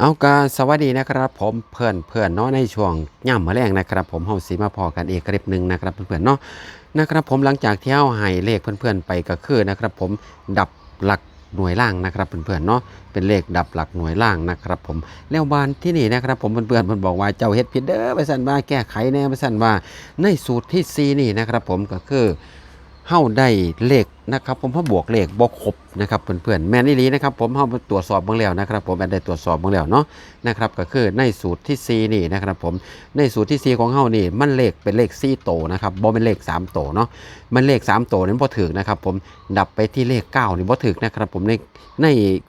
เอากาสวัสดีนะครับผมเพื่อนเพื่อนเนาะในช่วงย่ำมะแรงนะครับ ผมเฮาสีมาพอกันอีกคลิปหนึ่งนะครับเพื่อนๆเนาะนะครับผมหลังจากที่เฮาให้เลขเพื่อนๆไปก็คือนะครับผมดับหลักหน่วยล่างนะครับเพื่อนๆเนาะเป็นเลขดับหลักหน่วยล่างนะครับผมแล้วบานที่นี่นะครับผมเพื่อนๆเพิ่นบอกว่าเจ้าเฮ็ดผิดเด้อไปสั่นว่าแก้ไขแน่ไปสั่นว่าในสูตรที่4นี่นะครับผมก็คือ เฮาได้เลขนะครับผมเฮาบวกเลขบ่ครบนะครับเพื่อนๆแม่นอีหลีนะครับผมเฮาตรวจสอบเบิ่งแล้วนะครับ ผมแอนได้ตรวจสอบเบิ่งแล้วเนาะนะครับก็คือในสูตรที่ 4 นี่นะครับผมในสูตรที่ 4 ของเฮานี่มันเลขเป็นเลข4โตนะครับบ่เป็นเลข3โตเนาะมันเลข3โตนั้นบ่ถูกนะครับผมดับไปที่เลข9นี่บ่ถูกนะครับผมในใน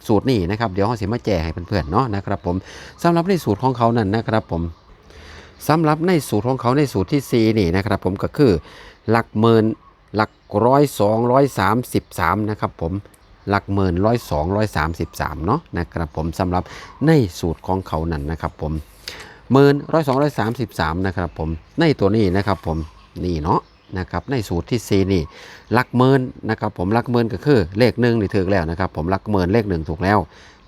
สูตรนี้นะครับเดี๋ยวเฮาสิมาแจกให้เพื่อนๆเนาะนะครับผมสำหรับในสูตรของเขานั่นนะครับผมสำหรับในสูตรของเขาในสูตรที่ 4 นี่นะครับผมก็คือหลักหมื่น หลักร้อยสองร้อยสามสิบสามนะครับผมหลักหมื่นร้อยสองร้อยสามสิบสามเนาะนะครับผมสำหรับในสูตรของเขานั่นนะครับผมหมื่นร้อยสองร้อยสามสิบสามนะครับผมในตัวนี้นะครับผมนี่เนาะนะครับในสูตรที่สี่นี่หลักหมื่นนะครับผมหลักหมื่นก็คือเลขหนึ่งนี่ถูกแล้วนะครับผมหลักหมื่นเลขหนึ่งถูกแล้ว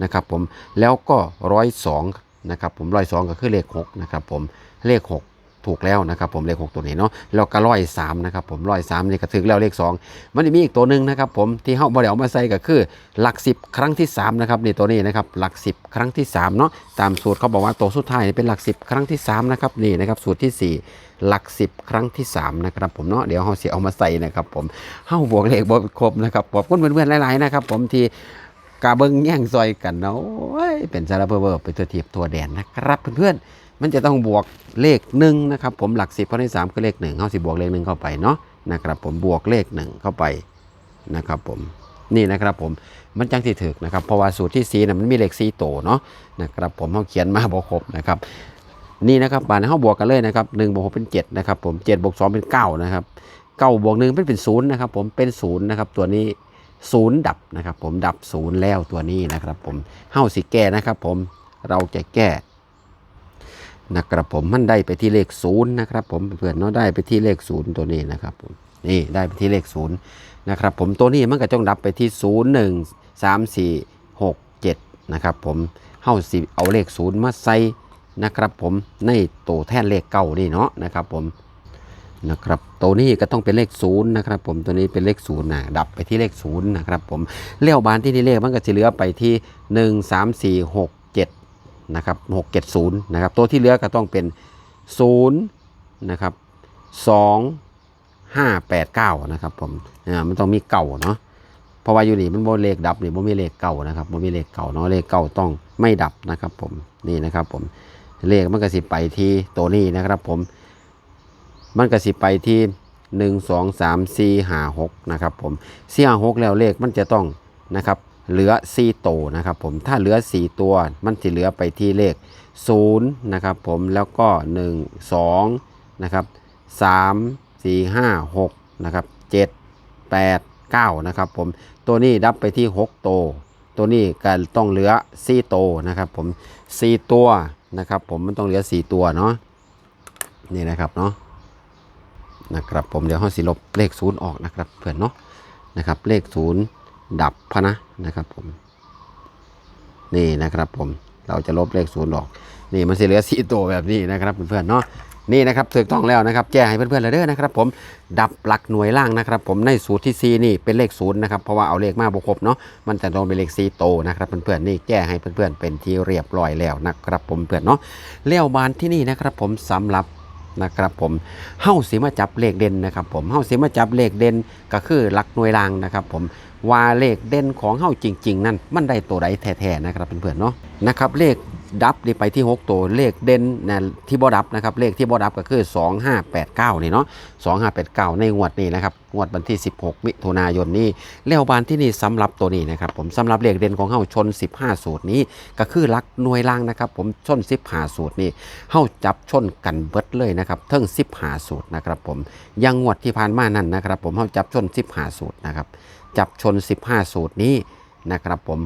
นะครับผมแล้วก็ร้อยสองนะครับผมร้อยสองก็คือเลขหกนะครับผมเลขหก ถูกแล้วนะครับผมเลข 6 ตัวนี้เนาะแล้วก็ร้อยสามนะครับผมร้อยสามนี่ก็ถึงแล้วเลข 2 มันจะมีอีกตัวหนึ่งนะครับผมที่เฮาบ่ได้เอามาใส่ก็คือหลัก 10 ครั้งที่3นะครับนี่ตัวนี้นะครับหลัก 10 ครั้งที่3เนาะตามสูตรเขาบอกว่าตัวสุดท้ายเป็นหลัก 10 ครั้งที่3นะครับนี่นะครับสูตรที่ 4หลัก 10 ครั้งที่ 3 นะครับผมเนาะเดี๋ยวเฮาสิเอามาใส่นะครับผมเฮาบวกเลขบ่ครบนะครับขอบคุณเพื่อนๆหลายๆนะครับผมที่กาเบิงแย่งซอยกันเนาะเป็นสารเบอร์ไปตัวทีบตัวแดนนะครับเพื่อนๆ มันจะต้องบวกเลขหนึ่งนะครับผมหลักสิบข้อที่สามก็เลขหนึ่งเข้าสิบวกเลขหนึ่งเข้าไปเนาะนะครับผมบวกเลขหนึ่งเข้าไปนะครับผมนี่นะครับผมมันจังที่ถึกนะครับเพราะว่าสูตรที่สีนะมันมีเลขสีโตเนาะนะครับผมเขาเขียนมาบวกครบนะครับนี่นะครับบานเขาบวกกันเลยนะครับหนึ่งบวกหกเป็นเจ็ดนะครับผมเจ็ดบวกสองเป็นเก้านะครับเก้าบวกหนึ่งเป็นเป็นศูนย์นะครับผมเป็นศูนย์นะครับตัวนี้ศูนย์ดับนะครับผมดับศูนย์แล้วตัวนี้นะครับผมเฮ้าสิแก้นะครับผมเราจะแก้ นะครับผมมันได้ไปที่เลขศูนย์นะครับผมเพื่อนเนาะได้ไปที่เลขศูนย์ตัวนี้นะครับผมนี่ได้ไปที่เลขศูนย์นะครับผมตัวนี้มันก็ต้องดับไปที่ศูนย์หนึ่งสามสี่หกเจ็ดนะครับผมเฮาสิเอาเลขศูนย์มาใส่นะครับผมในตัวแท่นเลขเก้านี่เนาะนะครับผมนะครับตัวนี้ก็ต้องเป็นเลขศูนย์นะครับผมตัวนี้เป็นเลขศูนย์นะดับไปที่เลขศูนย์นะครับผมเลี้ยวบานที่นี่เลขมันก็จะเหลือไปที่หนึ่งสามสี่หก นะครับ670นะครับตัวที่เหลือก็ต้องเป็น0นะครับ2 5 8 9นะครับผมอ่ามันต้องมีเก่าเนาะเพราะว่าอยู่นี่มันบ่เลขดับนี่บ่มีเลขเก่านะครับบ่มีเลขเก่าเนาะเลขเก่าต้องไม่ดับนะครับผมนี่นะครับผมเลขมันก็สิไปที่ตัวนี้นะครับผมมันก็สิไปที่1 2 3 4 5 6นะครับผม4 5 6แล้วเลขมันจะต้องนะครับ เหลือ4โตวนะครับผมถ้าเหลือ 4 ตัวมันจะเหลือไปที่เลข0นะครับผมแล้วก็ 1 2นะครับ3 4 5 6นะครับ7 8 9นะครับผมตัวนี้ดับไปที่6โตวตัวนี้ก็ต้องเหลือ4โตวนะครับผม4ตัวนะครับผมมันต้องเหลือ 4 ตัวเนาะนี่นะครับเนาะนะครับผมเดี๋ยวห้องสิลบเลข 0 ออกนะครับเพื่อนเนาะนะครับเลข 0 ดับพะนะนะครับผม นี่นะครับผมเราจะลบเลขศูนย์ออก นี่มันจะเหลือสี่ตัวแบบนี้นะครับเพื่อนๆเนาะนี่นะครับถูกต้องแล้วนะครับแจ้งให้เพื่อนๆเลยเด้อนะครับผมดับหลักหน่วยล่างนะครับ ผมในสูตรที่ 4 นี่เป็นเลขศูนย์นะครับเพราะว่าเอาเลขมาบวกครบเนาะมันจะต้องเป็นเลข4โตนะครับเพื่อนๆนี่แก้ให้เพื่อนๆเป็นที่เรียบร้อยแล้วนะครับผมเพื่อนเนาะเลี้ยวบานที่นี่นะครับผมสำหรับนะครับผมเฮ้าสิมาจับเลขเด่นนะครับผมเฮ้าสิมาจับเลขเด่นก็คือหลักหน่วยรางนะครับผม ว่าเลขเด่นของเฮ้าจริง ๆ นั่นมันได้ตัวใดแท้ๆนะครับเพื่อนๆเนาะนะครับเลขดับนี่ไปที่ 6 ตัวเลขเด่นนะที่บ่ดับนะครับเลขที่บ่ดับก็คือ 2589นี่เนาะ2589 ในงวดนี้นะครับงวดวันที่ 16 มิถุนายนนี้แล้วบานที่นี่สำหรับตัวนี้นะครับผมสำหรับเลขเด่นของเฮ้าชน 15 สูตรนี้ ก็คือลักหน่วยล่างนะครับผมชน 15 สูตรนี้เฮาจับชนกันเบิดเลยนะครับเทิงสิบหาสูตรนะครับผมยังงวดที่ผ่านมานั่นนะครับผมเฮาจับชนสิบหาสูตรนะครับ จับชน 15 สูตรนี้นะครับผม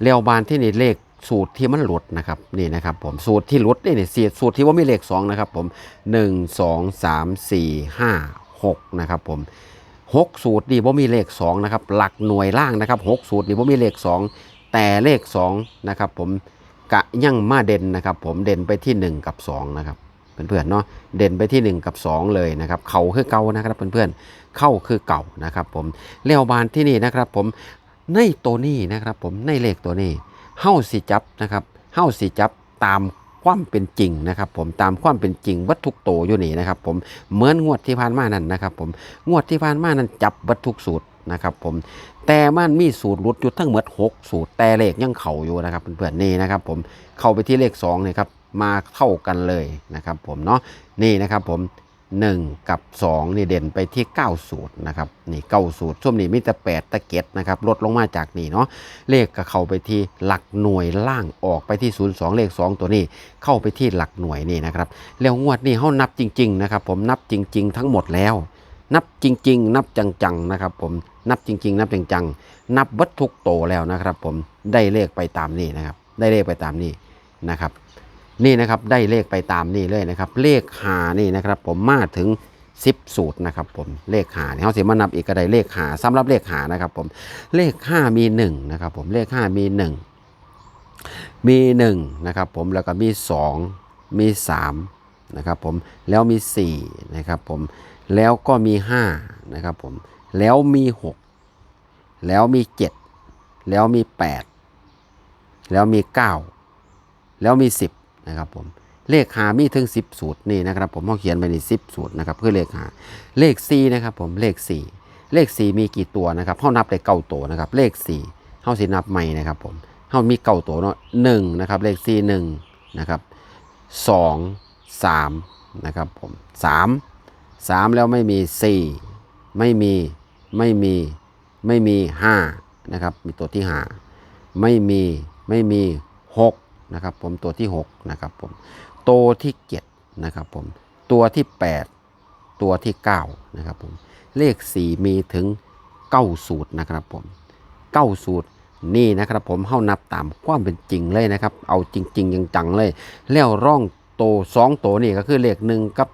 เลี้ยวบานที่นี่เลขสูตรที่มันหลุดนะครับนี่นะครับผมสูตรที่หลุดนี่เนี่สีสูตรที่ว่ามีเลข 2 นะครับผม1 2 3 4 5 6นะครับผม6สูตรนี่ว่ามีเลข2นะครับหลักหน่วยล่างนะครับ6สูตรนี่ว่ามีเลข 2 แต่เลข2นะครับผมกะยังมาเด่นนะครับผมเด่นไปที่ 1 กับ 2 นะครับ เพื่อนๆเนาะเด่นไปที่ 1 กับ 2 เลยนะครับเข่าคือเก่านะครับเพื่อนๆเข้าคือเก่านะครับผมเลี้ยวบานที่นี่นะครับผมในตัวนี้นะครับผมในเลขตัวนี้เฮ้าสิจับนะครับเฮ้าสิจับตามความเป็นจริงนะครับผมตามความเป็นจริงวัตถุโตอยู่นี่นะครับผมเหมือนงวดที่ผ่านมานั่นนะครับผมงวดที่ผ่านมานั้นจับวัตถุสูตรนะครับผมแต่มันมีสูตรหลุดอยู่ทั้งหมด6สูตรแต่เลขยังเข่าอยู่นะครับเพื่อนๆนี่นะครับผมเข้าไปที่เลข2นี่ครับ มาเท่ากันเลยนะครับผมเนาะนี่นะครับผม 1 กับ 2 นี่เด่นไปที่ 9 สูตรนะครับนี่เก้าสูตรช่วงนี้มีแต่8ตะเก็ดนะครับลดลงมาจากนี่เนาะเลขก็เข้าไปที่หลักหน่วยล่างออกไปที่ 02 เลข 2 ตัวนี้เข้าไปที่หลักหน่วยนี่นะครับแล้วงวดนี้เฮานับจริงๆนะครับผมนับจริง ๆ ทั้งหมดแล้วนับจริง ๆ นับจังๆนะครับผมนับจริง ๆ นับจังๆนับวัตถุโตแล้วนะครับ ผมได้เลขไปตามนี้นะครับ ได้เลขไปตามนี้นะครับ นี่นะครับได้เลขไปตามนี่เลยนะครับ เลขหานี่นะครับ ผมมาถึง10สูตรนะครับผมเลขหาเนี่ยเขาสิมานับอีกก็ได้เลขหาสำหรับเลขหานะครับผมเลข5มี1นะครับผมเลข5มี1มี1นะครับผมแล้วก็มี2มี3นะครับผมแล้วมี4นะครับผมแล้วก็มี5นะครับผมแล้วมี6แล้วมี7แล้วมี8แล้วมี9แล้วมี10 นะครับผมเลขหามีถึง 10 สูตรนี่นะครับผมเขาเขียนไปใน10 สูตรนะครับคือเลขหาเลข4นะครับผมเลข 4 เลข 4 มีกี่ตัวนะครับเขานับได้เก้าตัวนะครับเลข4เขาสินับใหม่นะครับผมเขามีเก้าตัวเนาะหนึ่งนะครับเลข4หนึ่งนะครับสองสามนะครับผมสามสามแล้วไม่มี4ไม่มีไม่มีไม่มี5นะครับมีตัวที่5ไม่มีไม่มี6 นะครับผมตัวที่6นะครับผมตัวที่7นะครับผมตัวที่ 8 ตัวที่9นะครับผมเลข 4 มีถึง9สูตรนะครับผม9สูตรนี่นะครับผมเฮานับตามความเป็นจริงเลยนะครับ เอาจริงๆจังเลย แล้วร่องโตสองโตนี่ก็คือเลขหนึ่งกับ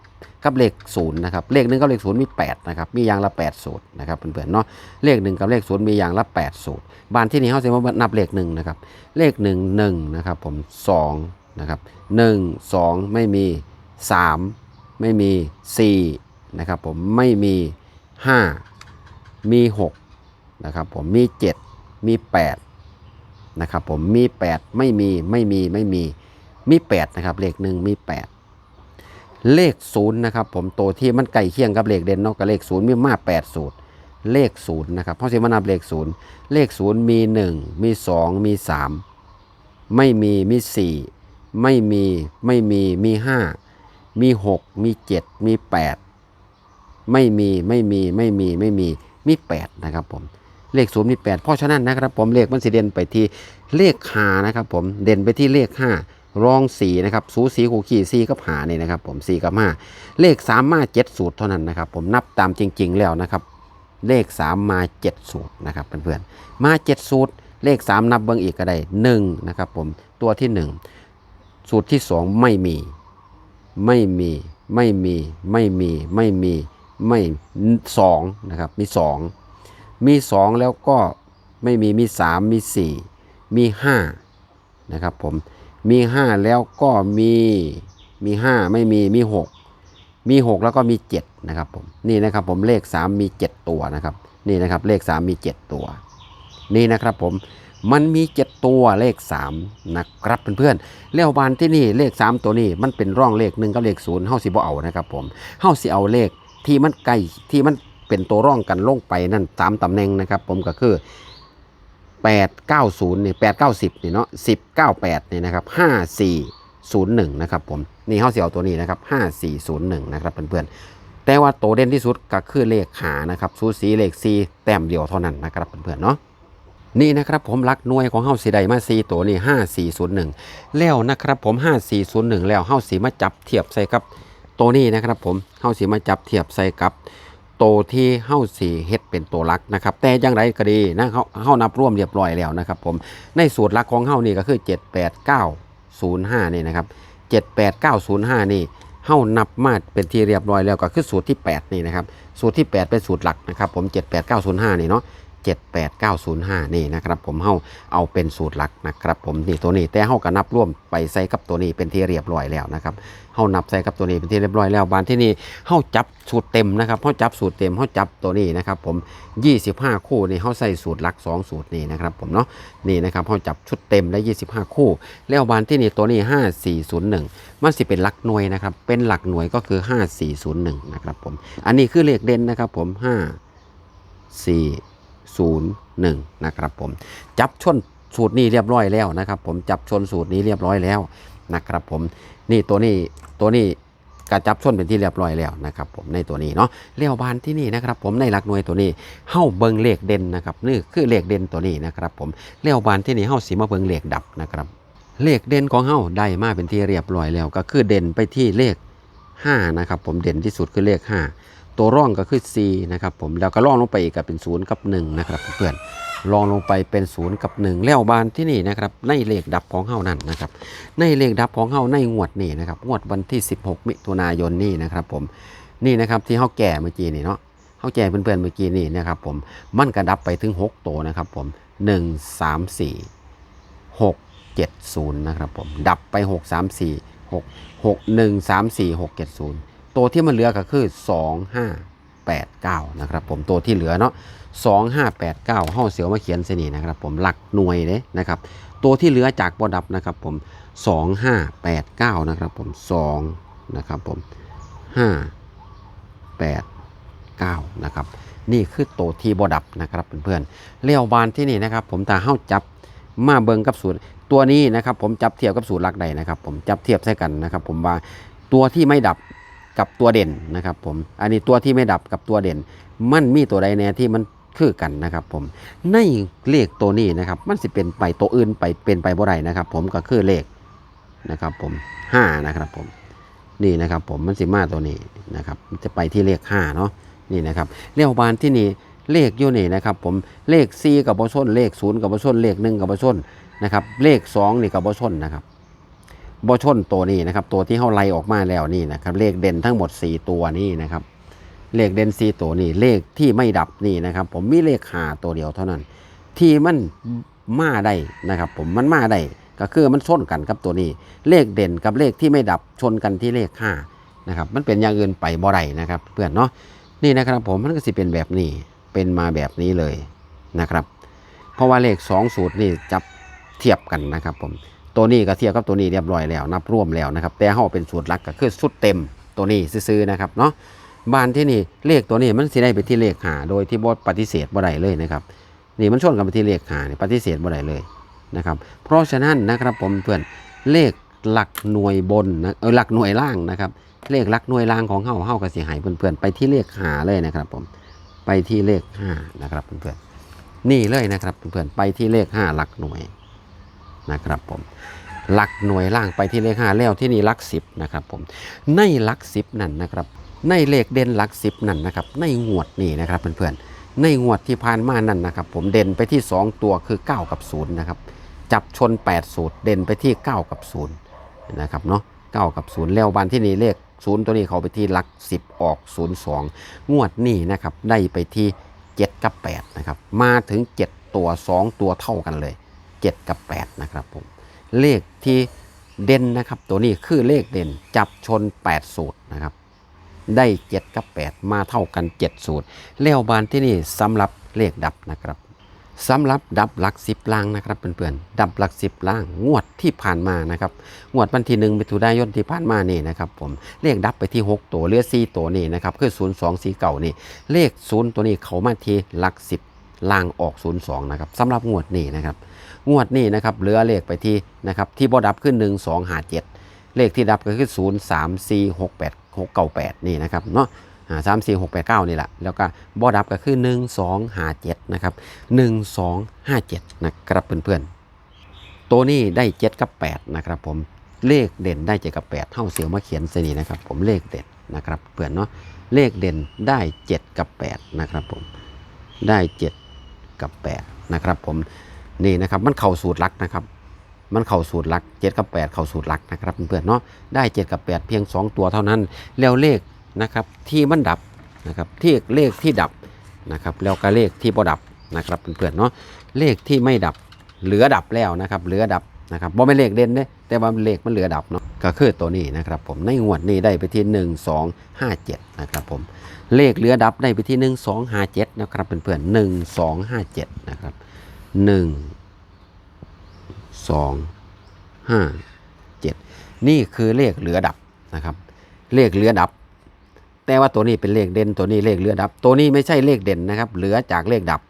กับเลขศูนย์นะครับเลขหนึ่งกับเลขศูนย์มี8นะครับมีอย่างละ8สูตรนะครับเพื่อนๆเนาะเลขหนึ่งกับเลขศูนย์มีอย่างละ8สูตรบานที่นี่เขาจะมานับเลขหนึ่งนะครับเลขหนึ่งหนึ่งนะครับผมสองนะครับหนึ่งสองไม่มีสามไม่มีสี่นะครับผมไม่มีห้ามีหกนะครับผมมีเจ็ดมีแปดนะครับผมมีแปดไม่มีไม่มีไม่มีมีแปดนะครับเลขหนึ่งมีแปด เลขศูนย์นะครับผมตัวที่มันใกล้เคียงกับเลขเด่นเนาะกับเลขศูนย์มีมากแปดสูตรเลขศูนย์นะครับเพราะสิมานับเลขศูนย์เลขศูนย์มีหนึ่งมีสองมีสามไม่มีมีสี่ไม่มีไม่มีมีห้ามีหกมีเจ็ดมีแปดไม่มีไม่มีไม่มีไม่มีมีแปดนะครับผมเลขศูนย์มีแปดเพราะฉะนั้นนะครับผมเลขมันสิเด่นไปที่เลขหานะครับผมเด่นไปที่เลขห้า รองสีนะครับสูสีคู่ขี่สีกับหานี่นะครับ ผมสีกับห้าเลขสามมาเจ็ดสูตรเท่านั้นนะครับ ผมนับตามจริง ๆ แล้วนะครับ เลข3มา7สูตรนะครับเพื่อนๆมา7สูตร เลข3นับเบิ้งอีกก็ได้1นะครับ ผมตัวที่1สูตรที่2ไม่มี ไม่มีไม่มีไม่มีไม่มีไม่2นะครับมี2มี2แล้วก็ไม่มีมี3มี4มี5นะครับผม มี5แล้วก็มีมี5ไม่มีมี6มี6แล้วก็มี7นะครับผมนี่นะครับผมเลข3มี7ตัวนะครับนี่นะครับเลข3มี7ตัว นี่นะครับผมมันมี7ตัวเลข3นะครับเพื่อนๆแล้วบานที่นี่เลข3ตัวนี้มันเป็นร่องเลขหนึ่งกับเลขศูนย์เฮาสิบ่เอานะครับผมเฮาสิเอาเลขที่มันใกล้ที่มันเป็นตัวร่องกันลงไปนั่นสามตำแหน่งนะครับ ผมก็คือ 8 9 0นี่8 9 0นี่เนาะ10 9 8นี่นะครับ5 4 0 1นะครับผมนี่เฮาสิเอาตัวนี้นะครับ5 4 0 1นะครับเพื่อนๆแต่ว่าตัวเด่นที่สุดก็คือเลขหานะครับสูสีเลข4แต้มเดียวเท่านั้นนะครับเพื่อนๆเนาะนี่นะครับผมรักหน่วยของเฮาสีใดมาสีตัวนี่5401แล้วนะครับผม5401แล้วเฮาสีมาจับเทียบใส่กับตัวนี้นะครับผมเฮาสีมาจับเทียบใส่กับ ตัวที่เฮาสีเฮ็ดเป็นตัวลักนะครับ แต่อย่างไรก็ดีนะเขาเฮานับร่วมเรียบร้อยแล้วนะครับผมในสูตรลักของเฮานี่ก็คือ 78905 นี่นะครับ 78905 นี่เฮานับมาเป็นที่เรียบร้อยแล้วก็คือสูตรที่ 8 นี่นะครับ สูตรที่ 8 เป็นสูตรหลักนะครับผม 78905 นี่เนาะ 78905 นี่นะครับผมเฮาเอาเป็นสูตรหลักนะครับผมนี่ตัวนี้แต่เฮาก็นับร่วมไปใส่กับตัวนี้เป็นที่เรียบร้อยแล้วนะครับเฮานับใส่กับตัวนี้เป็นที่เรียบร้อยแล้วบานที่นี่เฮาจับสูตรเต็มนะครับเฮาจับสูตรเต็มเฮาจับตัวนี้นะครับผม 25 คู่นี่เฮาใส่สูตรหลัก 2 สูตรนี่นะครับผมเนาะนี่นะครับเฮาจับชุดเต็มได้ 25 คู่ แล้วบานที่นี่ตัวนี้ 5401 มันสิเป็นหลักหน่วยนะครับเป็นหลักหน่วยก็คือ 5401 นะครับผม อันนี้คือเลขเด่นนะครับผม 5 4 0 1 นะครับผม จับชนสูตรนี้เรียบร้อยแล้วนะครับ ผมจับชนสูตรนี้เรียบร้อยแล้วนะครับผมนี่ตัวนี้ตัวนี้กระจับชนเป็นที่เรียบร้อยแล้วนะครับผมในตัวนี้เนาะเลี้ยวบานที่นี่นะครับผมในหลักหน่วยตัวนี้เฮ้าเบิงเลขเด่นนะครับนี่คือเลขเด่นตัวนี้นะครับผมเลี้ยวบานที่นี่เฮ้าสีมาเบิงเลขดับนะครับเลขเด่นของเฮ้าได้มาเป็นที่เรียบร้อยแล้ว ก็คือเด่นไปที่เลข5นะครับผมเด่นที่สุดคือเลข 5 ตัวร่องก็คือ C นะครับผมแล้วก็ร่องลงไปอีกก็เป็น 0 กับ 1 นะครับเพื่อนๆรองลงไปเป็น 0 กับ 1 แล้วบานที่นี่นะครับในเลขดับของเฮานั่นนะครับในเลขดับของเฮาในงวดนี้นะครับงวดวันที่ 16 มิถุนายนนี่นะครับผมนี่นะครับที่เฮาแก่เมื่อกี้นี่เนาะเฮาแก่เพื่อนๆเมื่อกี้นี่นะครับผมมันกระดับไปถึง6ตัวนะครับผม 1 3 4 6 7 0นะครับผมดับไป 6 3 4 6 6 1 3 4 6 7 0 ตัวที่มันเหลือก็คือ 2 5 8 9 นะครับผมตัวที่เหลือเนาะ2 5 8 9ห้าเสียวมาเขียนเสนี่นะครับผมหลักหน่วยเลยนะครับตัวที่เหลือจากบอดับนะครับผม 2 5 8 9 นะครับผม2นะครับผม 5 8 9 นะครับนี่คือตัวที่บอดับนะครับเพื่อนๆเลี้ยวบานที่นี่นะครับผมตาเฮ้าจับมาเบิงกับสูตรตัวนี้นะครับผมจับเทียบกับสูตรหลักใดนะครับ ผมจับเทียบใส่กันนะครับ ผมว่าตัวที่ไม่ดับ กับตัวเด่นนะครับผม อันนี้ตัวที่ไม่ดับกับตัวเด่น มันมีตัวใดแน่ที่มันคือกันนะครับผม ในเลขตัวนี้นะครับ มันสิเป็นไปตัวอื่นไปเป็นไปบ่ได้นะครับ ผมก็คือเลขนะครับ ผม5นะครับผม นี่นะครับ ผมมันสิมาตัวนี้นะครับมันจะไปที่เลข5เนาะนี่นะครับเลขบานที่นี่เลขอยู่นี่นะครับ ผมเลข4กับบชนเลข0กับบชนเลข1กับบชนนะครับ เลข2นี่กับบชนนะครับ บชนตัวนี้นะครับ ตัวที่เขาไล่ออกมาแล้วนี่นะครับ เลขเด่นทั้งหมด 4 ตัวนี่นะครับ เลขเด่น 4 ตัวนี่เลขที่ไม่ดับนี่นะครับ ผมมีเลข5ตัวเดียวเท่านั้น ที่มันมาได้นะครับ ผมมันมาได้ก็คือมันชนกันกับตัวนี้ เลขเด่นกับเลขที่ไม่ดับชนกันที่เลข5นะครับมันเป็นอย่างอื่นไปบ่ได้นะครับ เพื่อนเนาะนี่นะครับผมมันก็สิเป็นแบบนี้เป็นมาแบบนี้เลยนะครับ เพราะว่าเลข 2 สูตรนี่จับเทียบกันนะครับผม ตัวนี้ก็เทียบกับตัวนี้เรียบร้อยแล้ว นับร่วมแล้วนะครับ แต่เฮาเป็นสูตรหลักก็คือสุดเต็มตัวนี้ซื้อๆนะครับเนาะบ้านที่นี่เลขตัวนี้มันสิได้ไปที่เลขหาโดยที่บ่ปฏิเสธบ่ได้เลยนะครับนี่มันชนกันไปที่เลขหานี่ปฏิเสธบ่ได้เลยนะครับเพราะฉะนั้นนะครับผมเพื่อนเลขหลักหน่วยบนนะเออหลักหน่วยล่างนะครับ เลขหลักหน่วยล่างของเฮาเฮาก็สิให้เพื่อนๆไปที่เลขหาเลยนะครับผมไปที่เลขห้านะครับเพื่อนๆนี่เลยนะครับเพื่อนๆไปที่เลขห้าหลักหน่วย นะครับผมหลักหน่วยล่างไปที่เลขห้าแล้วที่นี่หลักสิบนะครับผมในหลักสิบนั่นนะครับในเลขเด่นหลักสิบนั่นนะครับในงวดนี่นะครับเพื่อนๆในงวดที่ผ่านมานั่นนะครับผมเด่นไปที่ 2 ตัวคือ 9 กับ0นะครับจับชน 8 สูตรเด่นไปที่ 9 กับ0นะครับเนาะ9กับ0แล้ววันที่นี่เลข0ตัวนี้เขาไปที่หลัก 10 ออก 0 2 งวดนี้นะครับได้ไปที่ 7 กับ8นะครับมาถึง 7 ตัว 2 ตัวเท่ากันเลย 7 กับ 8 นะครับผม เลขที่เด่นนะครับ ตัวนี้คือเลขเด่นจับชน 8 สูตรนะครับ ได้ 7 กับ 8 มาเท่ากัน 7 สูตรแล้วบานที่นี่สำหรับเลขดับนะครับสำหรับดับหลักสิบล่างนะครับเพื่อนๆดับหลักสิบล่างงวดที่ผ่านมานะครับงวดวันที่หนึ่งมิถุนายนที่ผ่านมานี่นะครับผมเลขดับไปที่ 6 ตัวเลือ4ตัวนี่นะครับคือ0 2 4เก่านี่เลข0ตัวนี้เขามาทีหลักสิบล่างออก 0 2นะครับสำหรับงวดนี้นะครับ งวดนี้นะครับเหลือเลขไปที่นะครับที่บอดับขึ้น 1 2 5 7 เลขที่ดับก็คือ0 3 4 6 8 6 9 8 นี่นะครับเนาะสามสี่หกแปดเก้านี่แหละแล้วก็บอดับก็คือ1 2 5 7นะครับ1 2 5 7นะครับเพื่อนๆ ตัวนี้ได้7กับ8นะครับผมเลขเด่นได้7กับ8เท่าเสียวมาเขียนเสนีนะครับ ผมเลขเด่นนะครับเพื่อนเนาะเลขเด่นได้7กับ8นะครับผมได้7กับ8นะครับผม นี่นะครับมันเข่าสูตรลักนะครับ มันเข่าสูตรลัก7กับ8เข่าสูตรลักนะครับเพื่อนๆเนาะได้7กับ8เพียง2ตัวเท่านั้น แล้วเลขนะครับที่มันดับนะครับที่เลขที่ดับนะครับแล้วก็เลขที่บ่ดับนะครับเพื่อนๆเนาะเลขที่ไม่ดับเหลือดับแล้วนะครับเหลือดับนะครับบ่เป็นเลขเด่นเด้แต่ว่าเลขมันเหลือดับเนาะก็คือตัวนี้นะครับผมในงวดนี้ได้ไปที่ 1 2 5 7นะครับผมเลขเหลือดับได้ไปที่ 1 2 5 7นะครับเพื่อนๆ1 2 5 7นะครับ 1 2 5 7นี่คือเลขเหลือดับนะครับ เลขเหลือดับ แต่ว่าตัวนี้เป็นเลขเด่นตัวนี้เลขเหลือดับ ตัวนี้ไม่ใช่เลขเด่นนะครับ เหลือจากเลขดับ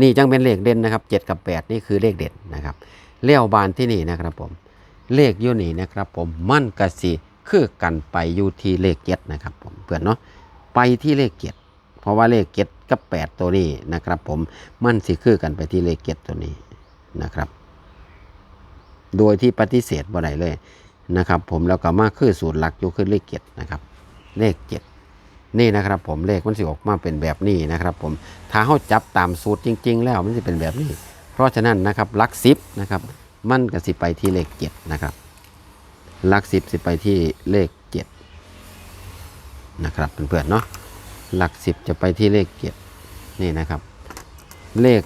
นี่จังเป็นเลขเด่นนะครับ7กับ8นี่คือเลขเด่นนะครับเลี้ยวบานที่นี่นะครับผม เลขยู่นี่นะครับผมมั่นกะสิคือกันไปอยู่ที่เลขเจ็ดนะครับผมเพื่อนเนาะไปที่เลขเจ็ด เพราะว่าเลขเจ็ดกับแปดตัวนี้นะครับ ผมมันสิคือกันไปที่เลขเจ็ดตัวนี้นะครับ โดยที่ปฏิเสธบ่ได้เลยนะครับ ผมแล้วก็มาคือสูตรหลักอยู่คือเลขเจ็ดนะครับ เลขเจ็ดนี่นะครับ ผมเลขมันสิออกมาเป็นแบบนี้นะครับ ผมถ้าเขาจับตามสูตรจริง ๆ แล้วมันจะเป็นแบบนี้ เพราะฉะนั้นนะครับลักสิบนะครับ มันก็สิไปที่เลขเจ็ดนะครับลักสิบสิไปที่เลขเจ็ดนะครับเพื่อนๆเนาะ หลักสิบจะไปที่เลขเจ็ดนี่นะครับ เลข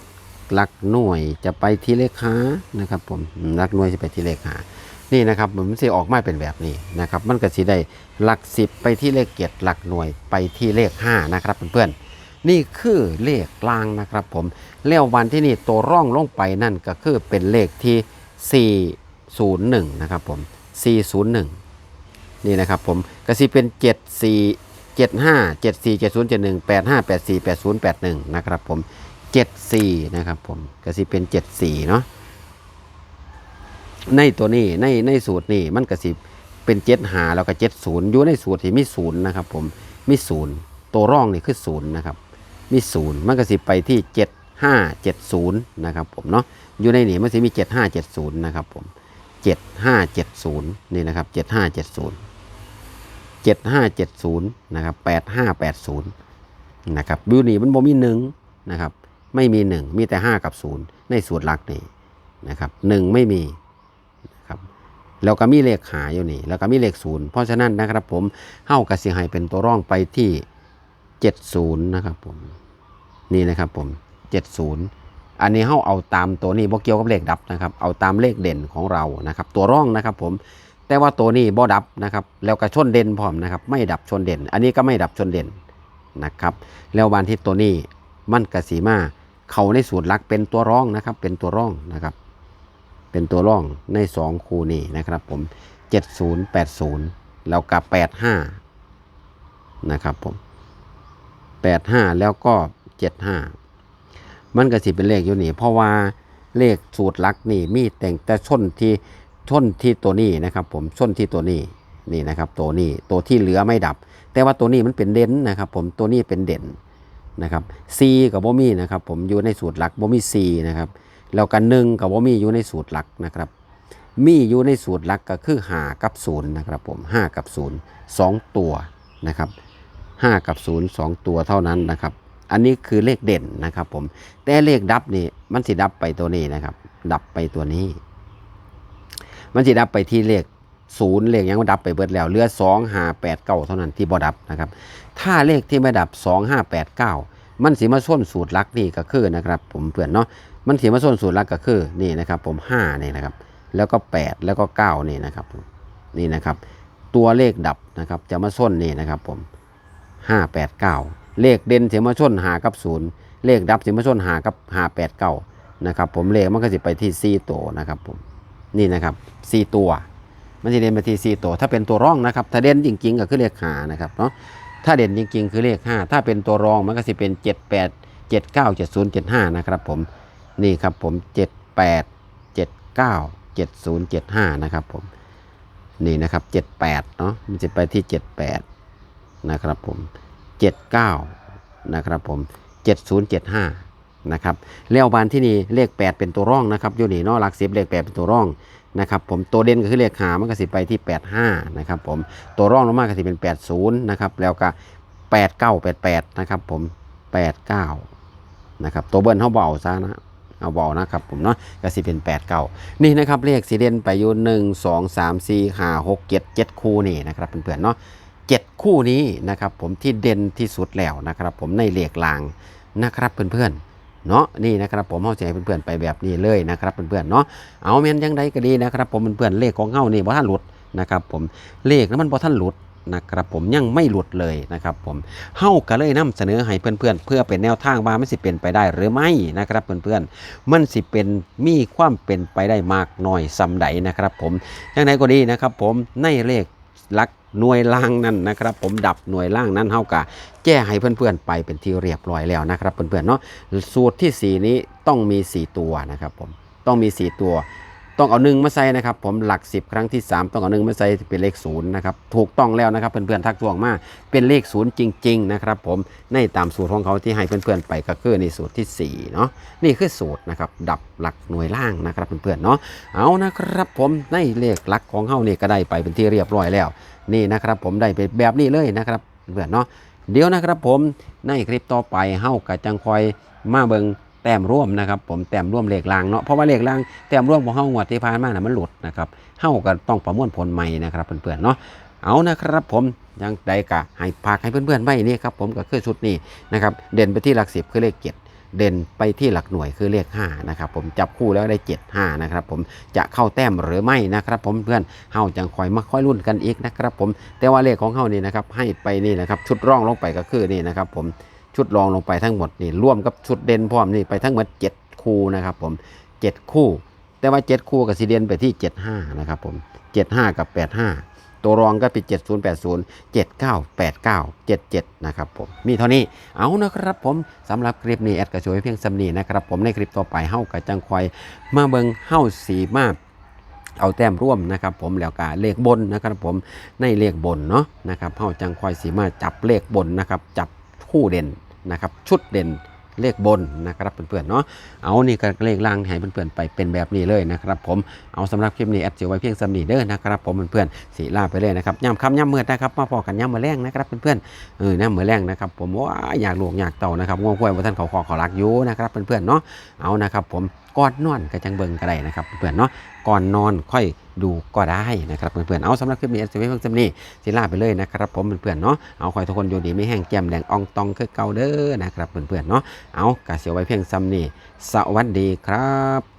หลักหน่วยจะไปที่เลขหานะครับ ผมหลักหน่วยจะไปที่เลขหานี่นะครับมันสิออกมาเป็นแบบนี้นะครับ มันก็สิได้หลักสิบไปที่เลขเจ็ดหลักหน่วยไปที่เลขห้านะครับเพื่อนๆนี่คือเลขกลางนะครับ ผมแล้ววันที่นี่ตัวร่องลงไปนั่นก็คือเป็นเลขที่ 401 นะครับผม 401 นี่นะครับผมก็สิเป็น 74 75 74 70 71 85 84 80 81 นะครับผม 74 นะครับผมก็สิเป็น 74 เนาะในตัวนี้ในในสูตรนี่มันก็สิเป็น7หาแล้วก็70 อยู่ในสูตรที่มีศูนะครับผมมีศูนย์ตัวร่องนี่คือศูนะครับมีศูนย์มันก็สิไปที่ 7570 นะครับผมเนาะอยู่ในนี้มันสิมี 7570 นะครับผม 7570 นี่นะครับ 7570 7570นะครับ8580นะครับบิวนี่มันบ่มีหนึ่งนะครับไม่มี 1 มีแต่ 5 กับ 0 ในสูตรหลักนี่นะครับ1ไม่มีนะครับแล้วก็มีเลขหาอยู่นี่ แล้วก็มีเลขศูนย์เพราะฉะนั้นนะครับผมเฮ้ากระสิให้เป็นตัวร่องไปที่ 70นะครับผมนี่นะครับผม 70อันนี้เฮาเอาตามตัวนี้บ่เกี่ยวกับเลขดับนะครับ เอาตามเลขเด่นของเรานะครับ ตัวร่องนะครับผม แต่ว่าตัวนี้บ่ดับนะครับ แล้วก็ชนเด่นพร้อมนะครับ ไม่ดับชนเด่น อันนี้ก็ไม่ดับชนเด่นนะครับ แล้ววันที่ตัวนี้มันกสีมาเขาในสูตรลักเป็นตัวร่องนะครับ เป็นตัวร่องนะครับ เป็นตัวร่องในสองคู่นี้นะครับ ผม 70 80 แล้วกับ85นะครับผม85 แล้วก็ 75 มันก็สิเป็นเลขอยู่นี่ เพราะว่าเลขสูตรลักนี่มีแต่งแต่ชนที่ ชนที่ตัวนี้นะครับ ผมชนที่ตัวนี้นี่นะครับ ตัวนี้ตัวที่เหลือไม่ดับ แต่ว่าตัวนี้มันเป็นเด่นนะครับ ผมตัวนี้เป็นเด่นนะครับ C กับบ่มีนะครับ ผมอยู่ในสูตรหลักบ่มี C นะครับแล้วกันหนึ่งกับบ่มีอยู่ในสูตรหลักนะครับ มีอยู่ในสูตรหลักก็คือหากับศูนย์นะครับ ผมห้ากับศูนย์สองตัวนะครับห้ากับศูนย์สองตัวเท่านั้นนะครับ อันนี้คือเลขเด่นนะครับ ผมแต่เลขดับนี่มันสิดับไปตัวนี้นะครับ ดับไปตัวนี้ มันสิดับไปที่เลขศูนย์เลขยังมันดับไปเบิดแล้วเหลือสองห้าแปดเก้าเท่านั้นที่บ่ดับนะครับ ถ้าเลขที่ไม่ดับสองห้าแปดเก้ามันสิมาส้นสูตรลักนี่ก็คือนะครับ ผมเพื่อนเนาะมันสิมาส้นสูตรลักก็คือนี่นะครับ ผมห้านี่นะครับ แล้วก็แปดแล้วก็เก้านี่นะครับนี่นะครับ ตัวเลขดับนะครับ จะมาส้นนี่นะครับ ผมห้าแปดเก้าเลขเด่นเสียมาส้นหากับศูนย์เลขดับเสียมาส้นหากับหาแปดเก้านะครับ ผมเลขมันก็สิไปที่สี่ตัวนะครับผม นี่นะครับสี่ตัว มันจะเด่นไปที่สี่ตัว ถ้าเป็นตัวร่องนะครับ ถ้าเด่นจริง ๆ ก็คือเลขหานะครับเนาะถ้าเด่นจริง ๆ คือเลข5ถ้าเป็นตัวรองมันก็จะเป็น7 8 7 9 7 0 7 5นะครับผมนี่ครับผม7 8 7 9 7 0 7 5นะครับผมนี่นะครับ78เนาะมันจะไปที่78นะครับผม79นะครับผม70 75น นะครับแล้วบานที่นี่เลข 8 เป็นตัวร่องนะครับอยู่นี่เนาะหลักสิบเลข 8 เป็นตัวร่องนะครับผมตัวเด่นก็คือเลขหามันก็สิไปที่ 85นะครับผมตัวร่องลงมาก็สิเป็น 80นะครับแล้วก็ 89 88นะครับผม 89นะครับตัวเบิ้ลเขาเบาซะนะเอาเบานะครับผมเนาะก็สิเป็น89นี่นะครับเลขสีเด่นไปอยู่1 2 3 4 5 6 7 7 คู่นี่นะครับเพื่อนๆเนาะ7คู่นี้นะครับผมที่เด่นที่สุดแล้วนะครับผมในเลขลางนะครับเพื่อนๆ เนาะนี่นะครับผมเฮาให้เพื่อนๆไปแบบนี้เลยนะครับเพื่อนๆเนาะเอาแมนจังใดก็ดีนะครับผมเพื่อนๆเลขของเฮานี่บ่ทันหลุดนะครับผมเลขนั้นมันบ่ทันหลุดนะครับผมยังไม่หลุดเลยนะครับผมเฮาก็เลยนำเสนอให้เพื่อนๆ เพื่อเป็นแนวทางว่ามันสิเป็นไปได้หรือไม่นะครับเพื่อนๆมันสิเป็นมีความเป็นไปได้มากน้อยซำใดนะครับผมจังใดก็ดีนะครับผมในเลขลัก หน่วยล่างนั้นนะครับ ผมดับหน่วยล่างนั้นเฮากะแก้ให้เพื่อนๆไปเป็นที่เรียบร้อยแล้วนะครับเพื่อนๆเนาะสูตรที่ 4 นี้ต้องมี 4 ตัวนะครับผมต้องมี 4 ตัว ต้องเอาหนึ่งมาใส่นะครับผมหลัก 10 ครั้งที่ 3 ต้องเอาหนึ่งมาใส่เป็นเลขศูนย์นะครับถูกต้องแล้วนะครับเพื่อนๆทักทวงมาเป็นเลขศูนย์จริง ๆ นะครับผมในตามสูตรของเขาที่ให้เพื่อนๆไปก็คือในสูตรที่4เนาะนี่คือสูตรนะครับดับหลักหน่วยล่างนะครับเพื่อนๆเนาะเอานะครับผมในเลขหลักของเขานี่ก็ได้ไปเป็นที่เรียบร้อยแล้ว นี่นะครับผมได้ไปแบบนี้เลยนะครับเพื่อนเนาะเดี๋ยวนะครับผมในคลิปต่อไปเฮากะจังคอยมาเบิงแต้มร่วมนะครับ ผมแต้มร่วมเลขลางเนาะเพราะว่าเลขลางแต้มร่วมของเฮางวดที่ผ่านมาน่ะมันหลุดนะครับเฮาก็ต้องประมวลผลใหม่นะครับเพื่อนๆเนาะเอานะครับผมยังใดกะให้พากให้เพื่อนๆไว้นี่ครับผมก็คือชุดนี้นะครับเด่นไปที่หลักสิบคือเลขเจ็ด เด่นไปที่หลักหน่วยคือเลข5นะครับผมจับคู่แล้วได้ 7 5นะครับผมจะเข้าแต้มหรือไม่นะครับผมเพื่อนเฮาจังคอยมาค่อยรุ่นกันอีกนะครับผมแต่ว่าเลขของเขานี่นะครับให้ไปนี่นะครับชุดร่องลงไปก็คือนี่นะครับผมชุดรองลงไปทั้งหมดนี่ร่วมกับชุดเด่นพร้อมนี่ไปทั้งหมด 7 คู่นะครับผม 7 คู่ แต่ว่า 7 คู่กับสีเด่นไปที่ 75 นะครับผม 75 กับ 85 ตัวรองก็เป็น 7080 7989 77 นะครับผม มีเท่านี้ เอานะครับผมสำหรับคลิปนี้แอดกระช่วยเพียงสำนีนะครับผมในคลิปต่อไปเฮากับจังคอยมาเบิงเฮาสีมาเอาแต้มร่วมนะครับผมแล้วก็เลขบนนะครับผมในเลขบนเนาะนะครับเฮาจังคอยสีมาจับเลขบนนะครับจับคู่เด่นนะครับชุดเด่น เลขบนนะครับเพื่อนๆเนาะเอานี่ก็เลขล่างให้เพื่อนๆไปเป็นแบบนี้เลยนะครับผมเอาสำหรับคลิปนี้แอดเสียไว้เพียงสำนีเด้อนะครับผมเพื่อนๆสีลาไปเลยนะครับย่ำคำย่ำมืดนะครับมาพอกันย่ำมือแรงนะครับเพื่อนๆเออน้ำมือแรงนะครับผมว่าอยากหลวงอยากเต่านะครับง่วงควยว่าท่านเขาขอขอรักอยู่นะครับเพื่อนๆเนาะเอานะครับผมก่อนนอนก็จังเบิงก็ได้นะครับเพื่อนๆเนาะก่อนนอนค่อย ดูก็ได้นะครับเพื่อนๆเอาสำหรับคลิปนี้จะไม่เพิ่งจำนี้สิลาไปเลยนะครับผมเพื่อนๆเนาะเอาคอยทุกคนอยู่ดีไม่แห้งแก้มแดงอองตองคือเก่าเด้อนะครับเพื่อนๆเนาะเอากะเสียวไว้เพียงจำนี้สวัสดีครับ